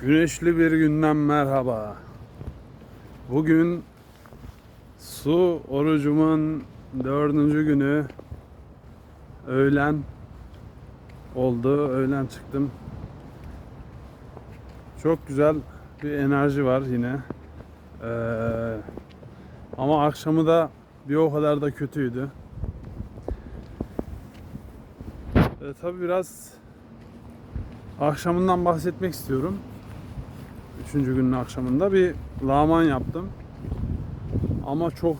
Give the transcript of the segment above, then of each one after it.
Güneşli bir günden merhaba. Bugün su orucumun dördüncü günü öğlen oldu. Öğlen çıktım. Çok güzel bir enerji var yine. Ee, ama akşamı da bir o kadar da kötüydü. Ee, tabii biraz akşamından bahsetmek istiyorum. Üçüncü günün akşamında bir lağman yaptım. Ama çok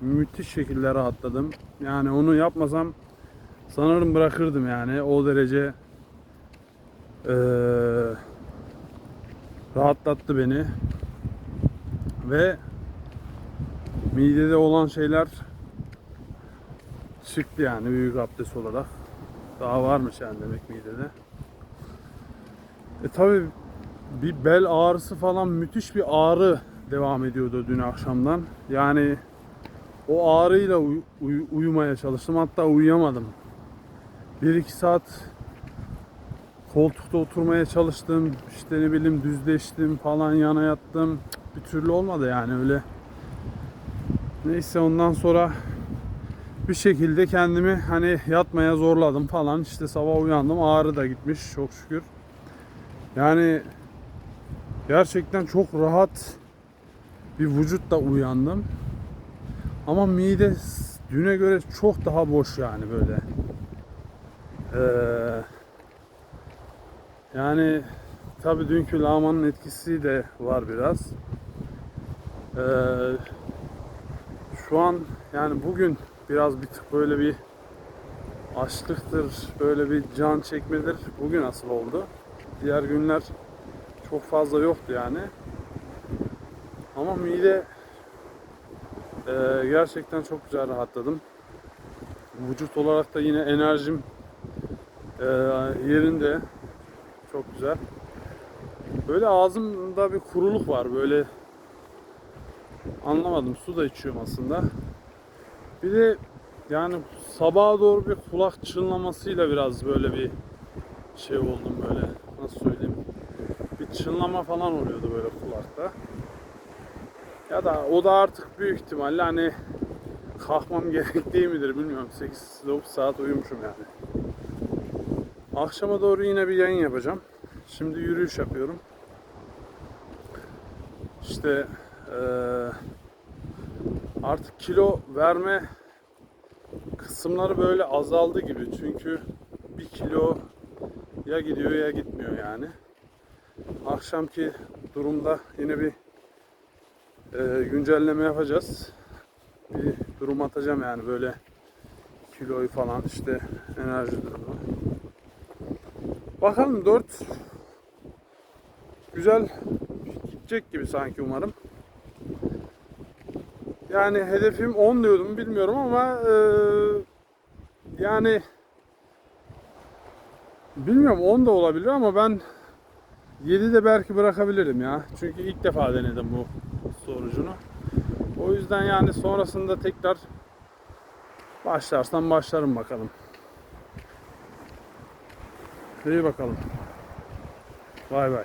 müthiş şekilde rahatladım. Yani onu yapmasam sanırım bırakırdım yani. O derece eee, rahatlattı beni. Ve midede olan şeyler çıktı yani büyük abdest olarak. Daha varmış yani demek midede. E tabi bir bel ağrısı falan müthiş bir ağrı devam ediyordu dün akşamdan. Yani o ağrıyla uy- uy- uyumaya çalıştım. Hatta uyuyamadım. 1-2 saat koltukta oturmaya çalıştım. İşte ne bileyim düzleştim falan yana yattım. Bir türlü olmadı yani öyle. Neyse ondan sonra bir şekilde kendimi hani yatmaya zorladım falan. İşte sabah uyandım ağrı da gitmiş çok şükür. Yani gerçekten çok rahat bir vücutla uyandım. Ama mide düne göre çok daha boş yani böyle. Ee, yani tabi dünkü lağmanın etkisi de var biraz. Ee, şu an yani bugün biraz bir tık böyle bir açlıktır, böyle bir can çekmedir. Bugün asıl oldu. Diğer günler çok fazla yoktu yani. Ama mide e, gerçekten çok güzel rahatladım. Vücut olarak da yine enerjim e, yerinde. Çok güzel. Böyle ağzımda bir kuruluk var. Böyle anlamadım. Su da içiyorum aslında. Bir de yani sabaha doğru bir kulak çınlamasıyla biraz böyle bir şey oldum böyle. Nasıl söyleyeyim? Çınlama falan oluyordu böyle kulakta. Ya da o da artık büyük ihtimalle hani kalkmam gerek değil midir bilmiyorum. 8-9 saat uyumuşum yani. Akşama doğru yine bir yayın yapacağım. Şimdi yürüyüş yapıyorum. İşte eee, artık kilo verme kısımları böyle azaldı gibi. Çünkü bir kilo ya gidiyor ya gitmiyor yani. Akşamki durumda yine bir e, güncelleme yapacağız. Bir durum atacağım yani böyle kiloyu falan işte enerji durumu. Bakalım 4 güzel gidecek gibi sanki umarım. Yani hedefim 10 diyordum bilmiyorum ama e, yani bilmiyorum 10 da olabilir ama ben 7 de belki bırakabilirim ya. Çünkü ilk defa denedim bu sorucunu. O yüzden yani sonrasında tekrar başlarsam başlarım bakalım. İyi bakalım. Bay bay.